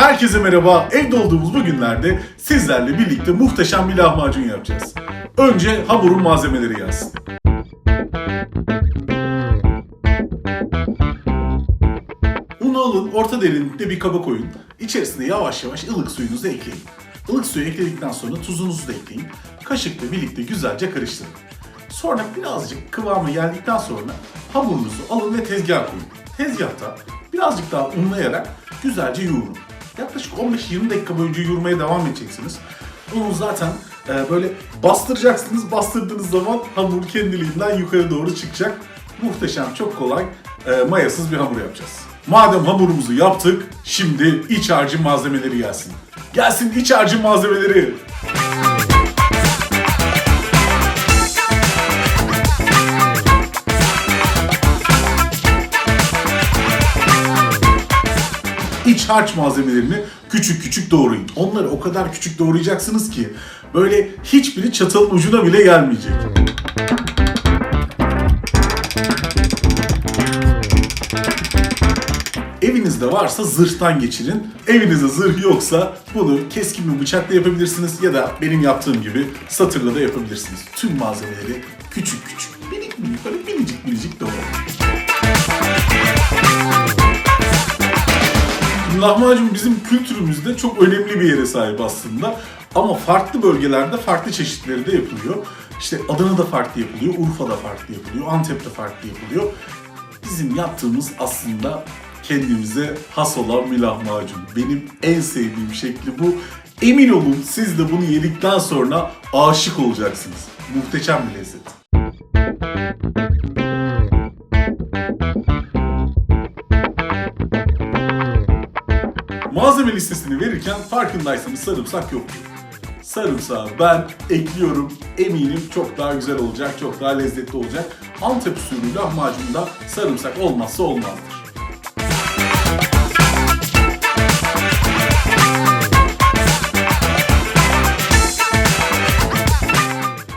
Herkese merhaba. Evde olduğumuz bu günlerde sizlerle birlikte muhteşem bir lahmacun yapacağız. Önce hamurun malzemeleri gelsin. Unu alın, orta derinlikte bir kaba koyun. İçerisine yavaş yavaş ılık suyunuzu ekleyin. Ilık suyu ekledikten sonra tuzunuzu da ekleyin. Kaşıkla birlikte güzelce karıştırın. Sonra birazcık kıvamı geldikten sonra hamurunuzu alın ve tezgaha koyun. Tezgahta birazcık daha unlayarak güzelce yoğurun. Yaklaşık 15-20 dakika boyunca yoğurmaya devam edeceksiniz. Unu zaten e, böyle bastıracaksınız. Bastırdığınız zaman hamur kendiliğinden yukarı doğru çıkacak. Muhteşem, çok kolay, e, mayasız bir hamur yapacağız. Madem hamurumuzu yaptık, şimdi iç harcı malzemeleri gelsin. Gelsin iç harcı malzemeleri. Harç malzemelerini küçük küçük doğrayın. Onları o kadar küçük doğrayacaksınız ki böyle hiçbiri çatalın ucuna bile gelmeyecek. Evinizde varsa zırhtan geçirin. Evinizde zırh yoksa bunu keskin bir bıçakla yapabilirsiniz ya da benim yaptığım gibi satırla da yapabilirsiniz. Tüm malzemeleri küçük küçük, minik minik böyle minicik minicik doğrayın. Lahmacun bizim kültürümüzde çok önemli bir yere sahip aslında. Ama farklı bölgelerde farklı çeşitleri de yapılıyor. İşte Adana'da farklı yapılıyor, Urfa'da farklı yapılıyor, Antep'te farklı yapılıyor. Bizim yaptığımız aslında kendimize has olan bir lahmacun. Benim en sevdiğim şekli bu. Emin olun siz de bunu yedikten sonra aşık olacaksınız. Muhteşem bir lezzet. Malzeme listesini verirken farkındaysanız sarımsak yoktu. Sarımsağı ben ekliyorum. Eminim çok daha güzel olacak, çok daha lezzetli olacak. Antep usulü lahmacunda sarımsak olmazsa olmazdır.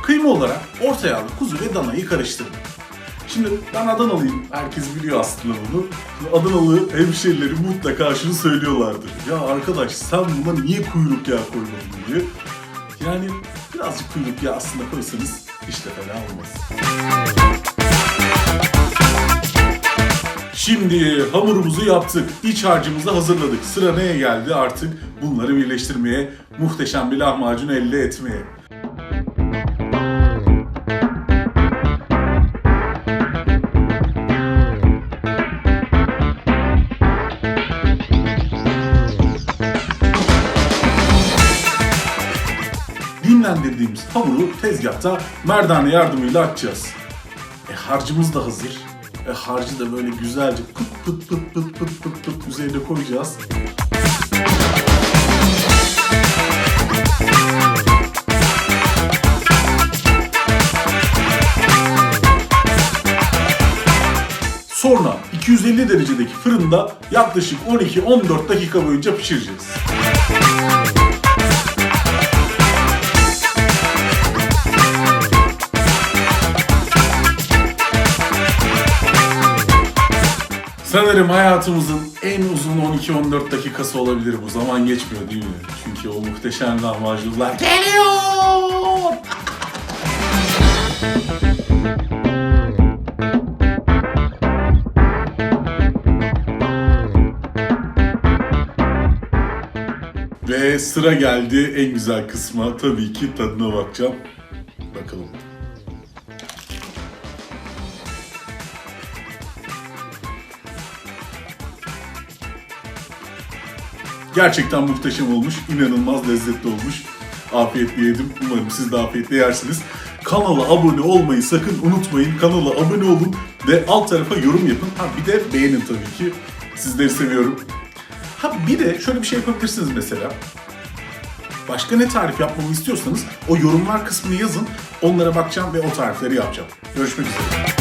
Kıyma olarak orta yağlı kuzu ve danayı karıştırdım. Şimdi ben Adanalıyım. Herkes biliyor aslında bunu. Şimdi Adanalı hemşerileri mutlaka şunu söylüyorlardır. Ya arkadaş sen buna niye kuyruk yağı koymadın diye. Yani birazcık kuyruk yağı aslında koysanız işte fena olmaz. Şimdi hamurumuzu yaptık. İç harcımızı hazırladık. Sıra neye geldi artık? Bunları birleştirmeye, muhteşem bir lahmacun elde etmeye. Dinlendirdiğimiz hamuru tezgahta merdane yardımıyla açacağız. E harcımız da hazır. E harcı da böyle güzelce pıt pıt pıt pıt pıt pıt pıt üzerine koyacağız. Sonra 250 derecedeki fırında yaklaşık 12-14 dakika boyunca pişireceğiz. Sanırım hayatımızın en uzun 12-14 dakikası olabilir bu. Zaman geçmiyor değil mi? Çünkü o muhteşem lahmacunlar geliyor. Ve sıra geldi en güzel kısma. Tabii ki tadına bakacağım. Bakalım. Gerçekten muhteşem olmuş, inanılmaz lezzetli olmuş. Afiyetle yedim. Umarım siz de afiyetle yersiniz. Kanala abone olmayı sakın unutmayın. Kanala abone olun ve alt tarafa yorum yapın. Ha bir de beğenin tabii ki. Sizleri seviyorum. Ha bir de şöyle bir şey yapabilirsiniz mesela. Başka ne tarif yapmamı istiyorsanız o yorumlar kısmını yazın. Onlara bakacağım ve o tarifleri yapacağım. Görüşmek üzere.